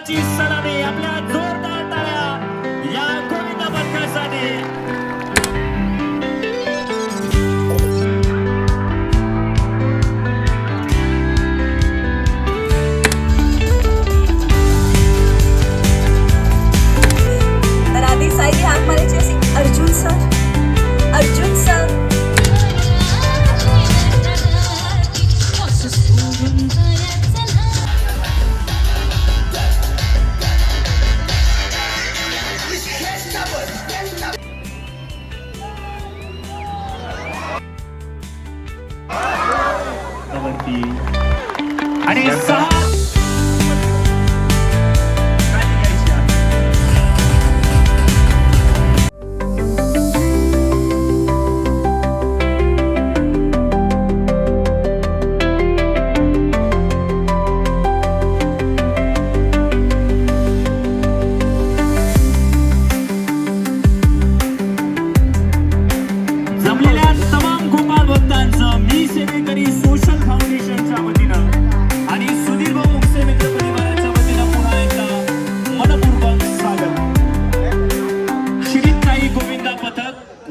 मानाची सलामी आपल्या आणि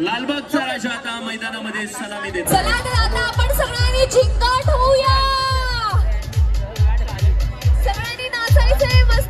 लालबागचा राजा आता मैदानामध्ये सलामी देतो चला तर आता आपण सगळ्यांनी चिंगाट होऊया. सगळ्यांनी नाचायचंय मस्त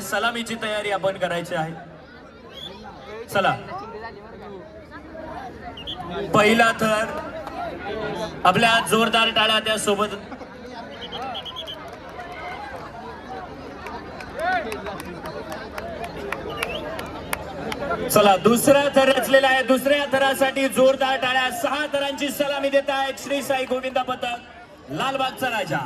सलामीची तयारी आपण करायची आहे. चला. पहिला थर आपल्या जोरदार टाळ्या त्यासोबत चला दुसरा थर रचलेला आहे. दुसऱ्या थरासाठी जोरदार टाळ्या. सहा थरांची सलामी देत आहेत श्री साई गोविंदा पथक. लालबागचा राजा.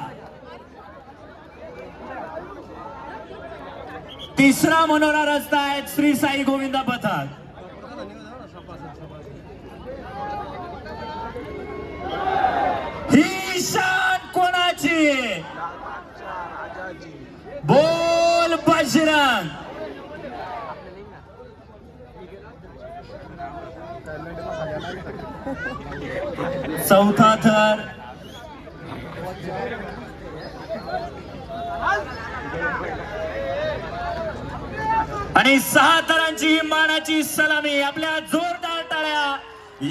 तिसरा मनोरा रस्ता आहे श्री साई गोविंदा पथक. ही शान कोणाची? बोल बजरंग. चौथा थर. आणि सहा तरांची मानाची सलामी आपल्या जोरदार टाळ्या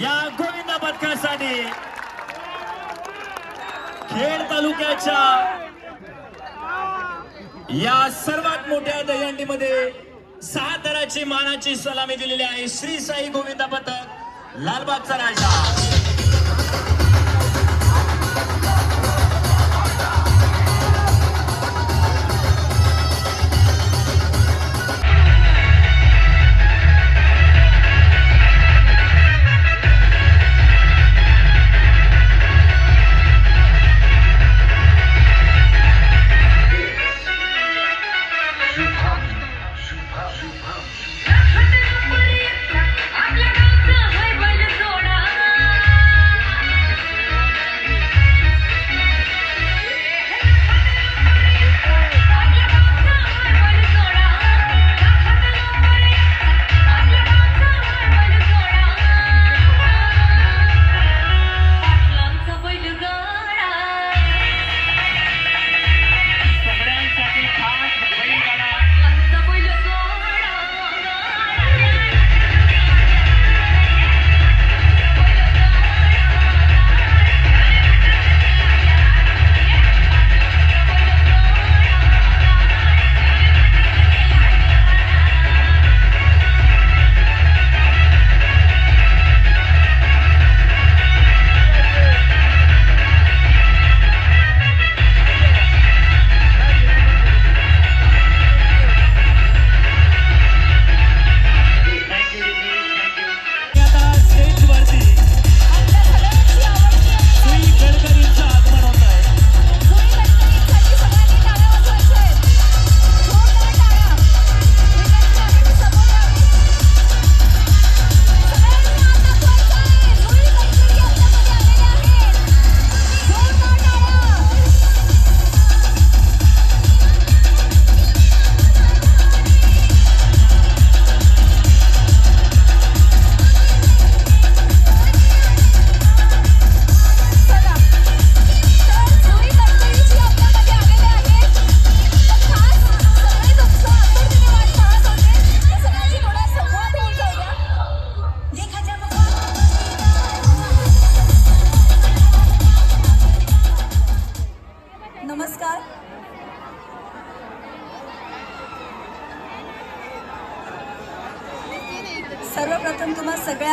या गोविंद पथकासाठी खेड तालुक्याच्या या सर्वात मोठ्या दहीहंडीमध्ये सहा तराची मानाची सलामी दिलेली आहे. श्री साई गोविंदा पथक लालबागचा राजा.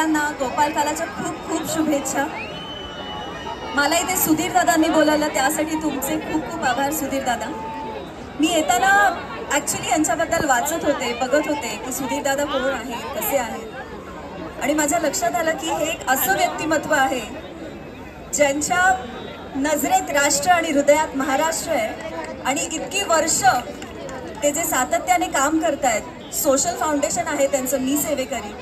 सगळ्यांना गोपालकालाच्या खूप खूप शुभेच्छा. मला इथे सुधीर दादांनी बोलावलं त्यासाठी तुमचे खूप खूप आभार सुधीर दादा. मी येताना ॲक्च्युली यांच्याबद्दल वाचत होते बघत होते की सुधीर दादा कोण आहे कसे आहेत. आणि माझ्या लक्षात आलं की हे एक असं व्यक्तिमत्व आहे ज्यांच्या नजरेत राष्ट्र आणि हृदयात महाराष्ट्र आहे. आणि इतकी वर्ष ते जे सातत्याने काम करतायत सोशल फाउंडेशन आहे त्यांचं मी सेवेकरी.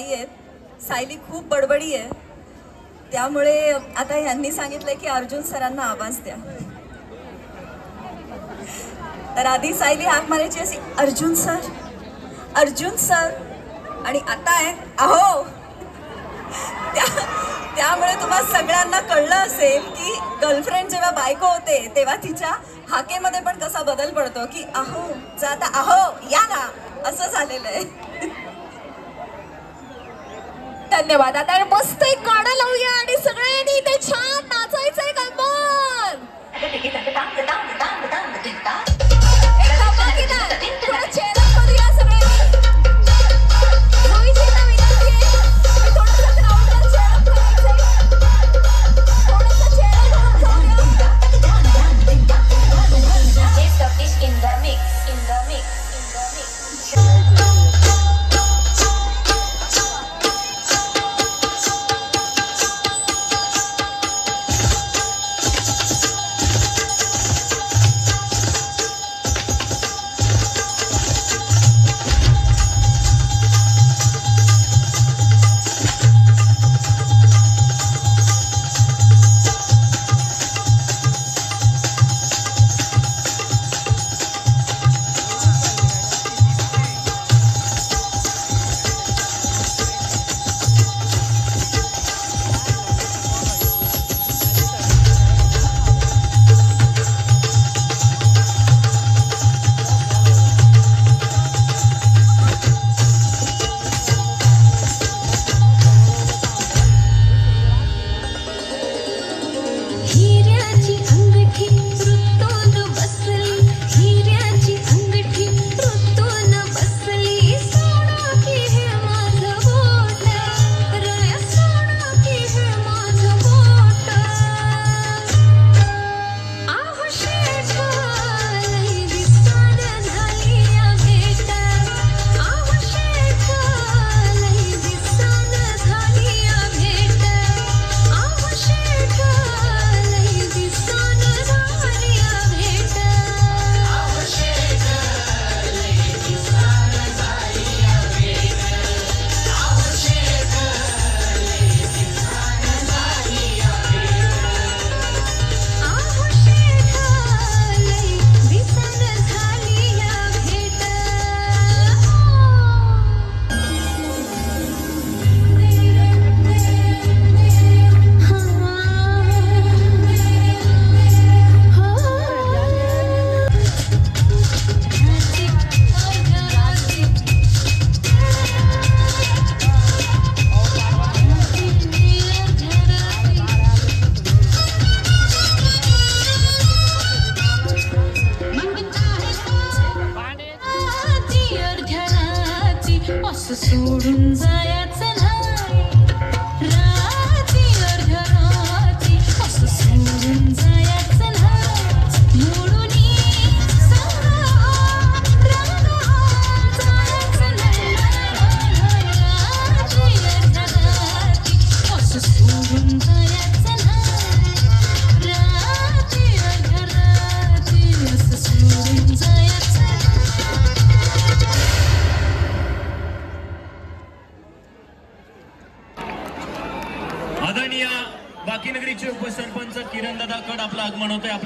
नाही आहेत सायली खूप बडबडी आहे. त्यामुळे आता यांनी सांगितलंय की अर्जुन सरांना आवाज द्या. तर आधी सायली हाक मारायची अशी अर्जुन सर अर्जुन सर. आणि आता आहे अहो. त्या त्यामुळे तुम्हा सगळ्यांना कळलं असेल की गर्लफ्रेंड जेव्हा बायको होते तेव्हा तिच्या हाकेमध्ये पण कसा बदल पडतो की अहो जाता अहो या ना. असं झालेलं आहे. धन्यवाद. आता मस्त एक गाणं लावूया आणि सगळ्यांनी ते छान नाचायचंय कंबोन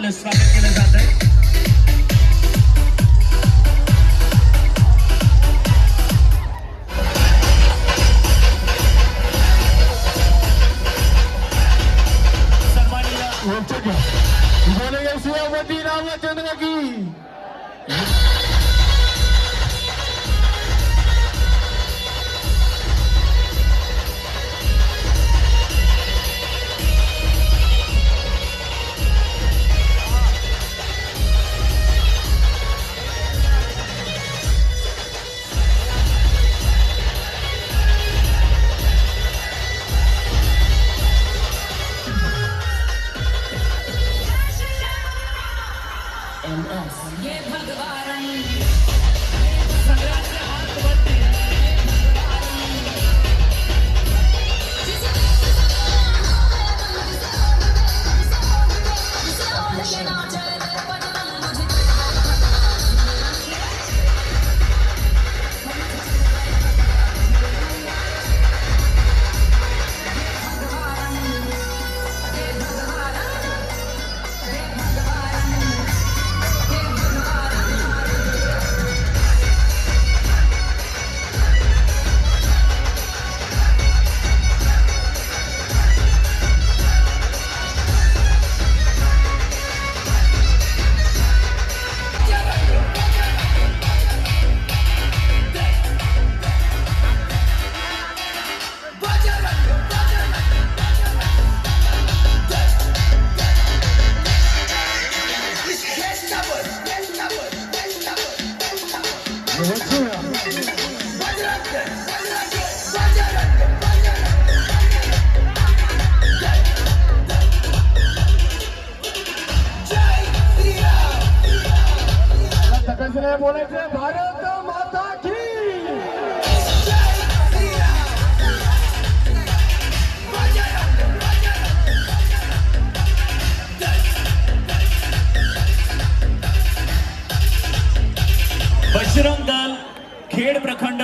आपलं स्वागत केलं जात आहे सन्माननीय बोलायचं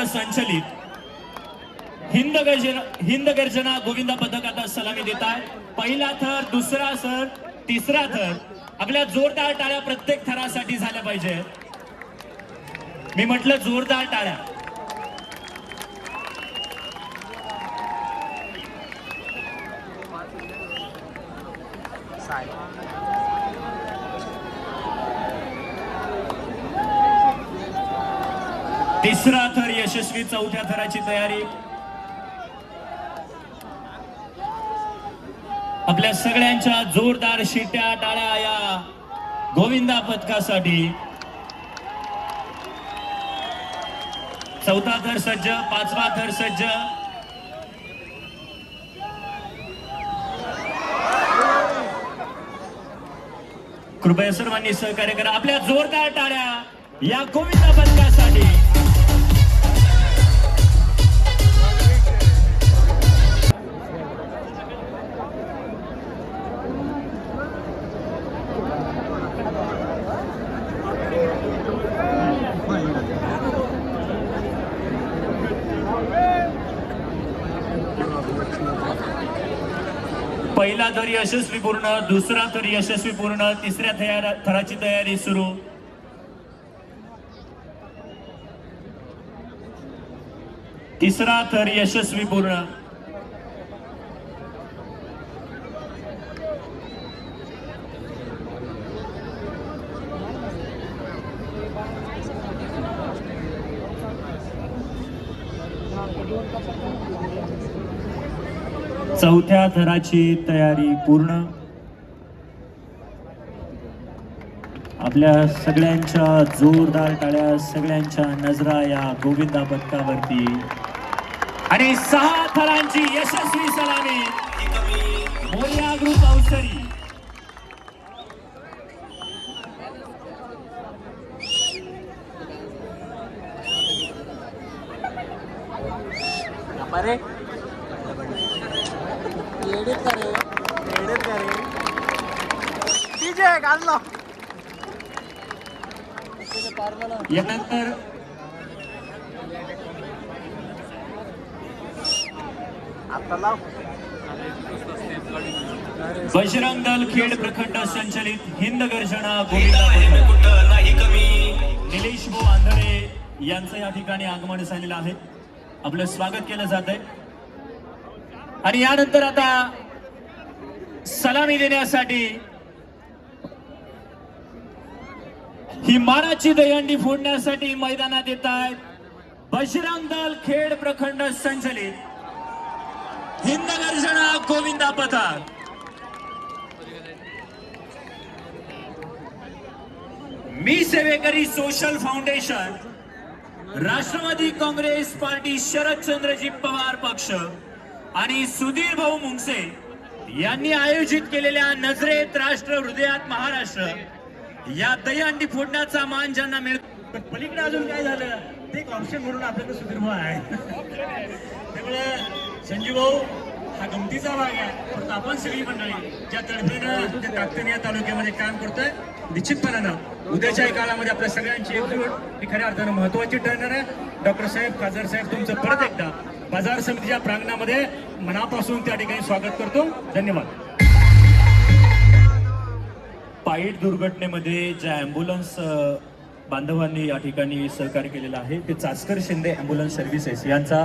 खेड संचलित. हिंद गर्जना हिंद गर्जना गोविंदा पथक आता सलामी देत आहे. पहिला थर दुसरा थर तिसरा थर. आपल्या जोरदार टाळ्या प्रत्येक थरासाठी झाल्या पाहिजे. मी म्हटलं जोरदार टाळ्या. तिसरा थर यशस्वी चौथ्या थराची तयारी. आपल्या सगळ्यांच्या जोरदार शिट्या टाळ्या या गोविंदा पथकासाठी चौथा थर सज्ज पाचवा थर सज्ज. कृपया सर्वांनी सहकार्य करा. आपल्या जोरदार टाळ्या या गोविंदा पहिला थर यशस्वी पूर्ण दुसरा थर यशस्वी पूर्ण तिसऱ्या थया- थराची तयारी सुरू. तिसरा थर यशस्वी पूर्ण चौथ्या थराची तयारी पूर्ण. आपल्या सगळ्यांच्या जोरदार टाळ्या सगळ्यांच्या नजरा या गोविंदा पथकावरती आणि सहा थरांची यशस्वी सलामी. मोर्या ग्रुप अवसरी यानंतर बजरंग दल खेड प्रखंड संचलित हिंद गर्जना निलेश भाऊ आंधळे यांचं या ठिकाणी आगमन झालेलं आहे. आपलं स्वागत केलं जात आहे आणि यानंतर आता सलामी देण्यासाठी ही मानाची दहीहंडी फोडण्यासाठी मैदानात येत आहेत. बजरंग दल खेड प्रखंड संचलित. हिंद गर्जना गोविंदा पथक. मी सेवेकरी social foundation Rashtrawadi Congress party Sharadchandraji Pawar पक्ष आणि सुधीर भाऊ मुंगसे यांनी आयोजित केलेल्या नजरेत राष्ट्र हृदयात महाराष्ट्र या दहीहंडी फोडण्याचा मान ज्यांना मिळतो. पण पलीकडे अजून काय झालं? ते एक ऑप्शन म्हणून आपल्याकडे सुधीर भाऊ आहे त्यामुळे संजीव भाऊ हा गमतीचा भाग आहे. फक्त आपण सगळी मंडळी ज्या तडफेनं त्या ताकदीने या तालुक्यामध्ये काम करतोय निश्चितपणानं उद्याच्याही काळामध्ये आपल्या सगळ्यांची एकजूट ही खऱ्या अर्थानं महत्वाची ठरणार आहे. डॉक्टर साहेब खासदार साहेब तुमचं परत एकदा बाजार समितीच्या प्रांगणामध्ये मनापासून त्या ठिकाणी स्वागत करतो. धन्यवाद. पाईट दुर्घटनेमध्ये ज्या ॲम्ब्युलन्स बांधवांनी या ठिकाणी सहकार्य केलेलं आहे ते चाचकर शिंदे ॲम्ब्युलन्स सर्व्हिसेस यांचा.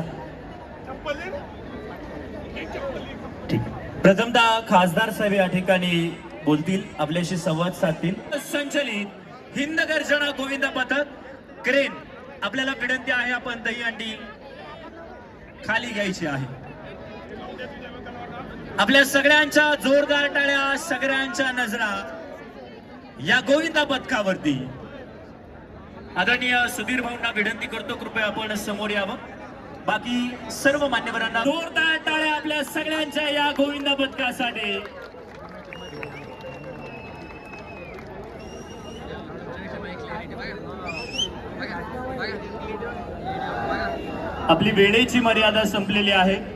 ठीक. प्रथमदा खासदार साहेब या ठिकाणी बोलतील आपल्याशी संवाद साधतील. संचलित हिंद गर्जना गोविंद पथक क्रेन. आपल्याला विनंती आहे आपण दहीहंडी खाली घ्यायची आहे. आपल्या सगळ्यांच्या जोरदार टाळ्या सगळ्यांच्या नजरा या गोविंदा पथकावरती. आदरणीय सुधीर भाऊंना विनंती करतो कृपया आपण समोर यावं. बाकी सर्व मान्यवरांना जोरदार टाळ्या आपल्या सगळ्यांच्या या गोविंदा पथकासाठी. आपली वेळेची मर्यादा संपलेली आहे.